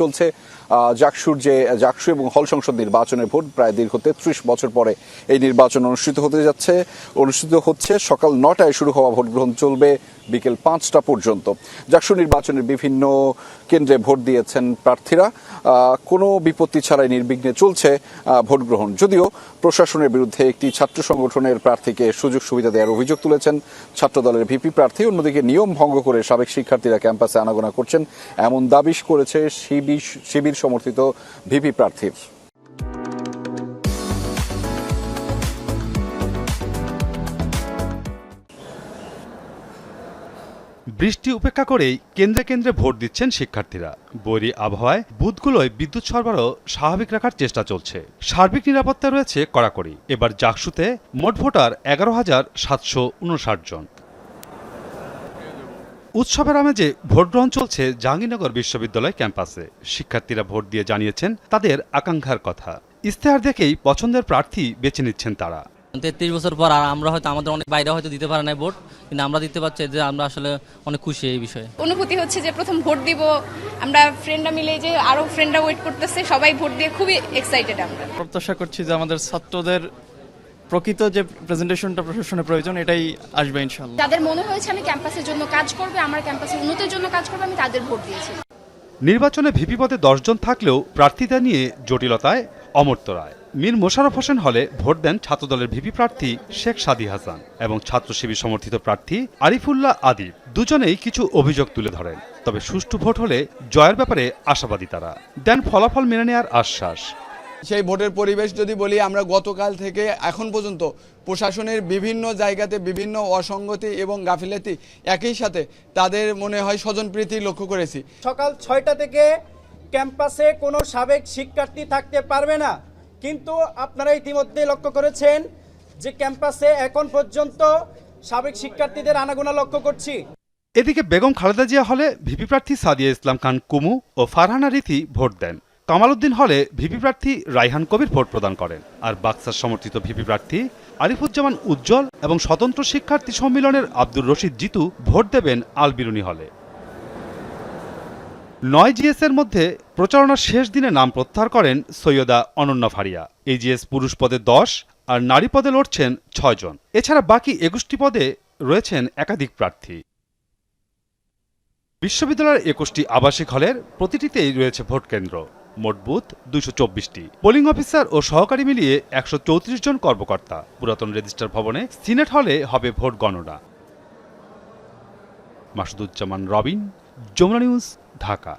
চলছে। জাকসুর যে, জাকসু এবং হল সংসদ নির্বাচনের ভোট প্রায় দীর্ঘ তেত্রিশ বছর পরে এই নির্বাচন অনুষ্ঠিত হতে যাচ্ছে। অনুষ্ঠিত হচ্ছে সকাল নটায় শুরু হওয়া ভোট গ্রহণ চলবে। বিকেল পাঁচটা পর্যন্ত। জাকসু নির্বাচনের বিভিন্ন কেন্দ্রে ভোট দিয়েছেন প্রার্থীরা। কোনো বিপত্তি ছাড়াই নির্বিঘ্নে চলছে ভোট গ্রহণ। যদিও প্রশাসনের বিরুদ্ধে একটি ছাত্র সংগঠনের প্রার্থীকে সুযোগ সুবিধা দেওয়ার অভিযোগ তুলেছেন ছাত্র দলের ভিপি প্রার্থী। অন্যদিকে নিয়ম ভঙ্গ করে সাবেক শিক্ষার্থীরা ক্যাম্পাসে আনাগোনা করছেন, এমন দাবি করেছে শিবির সমর্থিত ভিপি প্রার্থীর বৃষ্টি উপেক্ষা করেই কেন্দ্রে কেন্দ্রে ভোট দিচ্ছেন শিক্ষার্থীরা। বৈরী আবহাওয়ায় বুথগুলোয় বিদ্যুৎ সরবরাহ স্বাভাবিক রাখার চেষ্টা চলছে। সার্বিক নিরাপত্তা রয়েছে কড়াকড়ি। এবার জাকসুতে মোট ভোটার এগারো হাজার সাতশো উনষাট জন। উৎসবের আমেজে ভোট গ্রহণ চলছে জাহাঙ্গীরনগর বিশ্ববিদ্যালয় ক্যাম্পাসে। শিক্ষার্থীরা ভোট দিয়ে জানিয়েছেন তাদের আকাঙ্ক্ষার কথা। ইস্তেহার দেখেই পছন্দের প্রার্থী বেছে নিচ্ছেন তারা। তেত্রিশ বছর পর আর আমরা হয়তো আমাদের অনেক বাইরে হয়তো দিতে পারে না ভোট কিন্তু আমরা দিতে পারছি যে আমরা আসলে অনেক খুশি এই বিষয়ে। অনুভূতি হচ্ছে যে প্রথম ভোট দিব আমরা ফ্রেন্ডরা মিলে যে আরও ফ্রেন্ডরা ওয়েট করতেছে সবাই ভোট দিয়ে খুবই এক্সাইটেড আমরা। প্রত্যাশা করছি যে আমাদের ছাত্রদের প্রকৃত যে প্রেজেন্টেশনটা প্রশাসনের প্রয়োজন এটাই আসবে ইনশাল্লাহ যাদের মনে হয়েছে আমি ক্যাম্পাসের জন্য কাজ করবে আমার ক্যাম্পাসের উন্নতির জন্য কাজ করবে আমি তাদের ভোট দিয়েছি। নির্বাচনে ভিপি পদে দশজন থাকলেও প্রার্থীতা নিয়ে জটিলতায় অমর্ত্য রায়। মীর মোশারফ হোসেন হলে ভোট দেন ছাত্রদলের ভিপি প্রার্থী শেখ সাদি হাসান এবং ছাত্র শিবির সমর্থিত প্রার্থী আরিফুল্লাহ আদিব। দুজনেই কিছু অভিযোগ তুলে ধরেন। তবে সুষ্ঠু ভোট হলে জয়ের ব্যাপারে আশাবাদী তারা। দেন ফলাফল মেনে নেওয়ার আশ্বাস। সেই ভোটের পরিবেশ যদি বলি আমরা গতকাল থেকে এখন পর্যন্ত প্রশাসনের বিভিন্ন জায়গাতে বিভিন্ন অসঙ্গতি এবং গাফিলাতি একই সাথে তাদের মনে হয় স্বজনপ্রীতি লক্ষ্য করেছি। সকাল ছয়টা থেকে ক্যাম্পাসে কোনো সাবেক শিক্ষার্থী থাকতে পারবে না। কিন্তু আপনারা ইতিমধ্যে লক্ষ্য করেছেন যে ক্যাম্পাসে এখন পর্যন্ত সাবেক শিক্ষার্থীদের আনাগোনা লক্ষ্য করছি। এদিকে বেগম খালেদা জিয়া হলে ভিপি প্রার্থী সাদিয়া ইসলাম খান, কুমু ও ফারহানা রীতি ভোট দেন। কামাল উদ্দিন হলে ভিপি প্রার্থী রাইহান কবির ভোট প্রদান করেন। আর বাক্সার সমর্থিত ভিপি প্রার্থী আরিফুজ্জামান উজ্জ্বল এবং স্বতন্ত্র শিক্ষার্থী সম্মেলনের আব্দুর রশিদ জিতু ভোট দেবেন আলবিরুনি হলে। নয় জিএস এর মধ্যে প্রচারণার শেষ দিনে নাম প্রত্যাহার করেন সৈয়দা অনন্যা ফারিয়া। এই জিএস পুরুষ পদে দশ আর নারী পদে লড়ছেন ছয়জন এছাড়া বাকি একুশটি পদে রয়েছেন একাধিক প্রার্থী। বিশ্ববিদ্যালয়ের একুশটি আবাসিক হলের প্রতিটিতেই রয়েছে ভোট কেন্দ্র। মোট বুথ দুইশো চব্বিশটি। পোলিং অফিসার ও সহকারী মিলিয়ে একশো চৌত্রিশ জন কর্মকর্তা। পুরাতন রেজিস্টার ভবনে সিনেট হলে হবে ভোট গণনা। মাসুদুজ্জামান রবিন যমুনা নিউজ ঢাকা।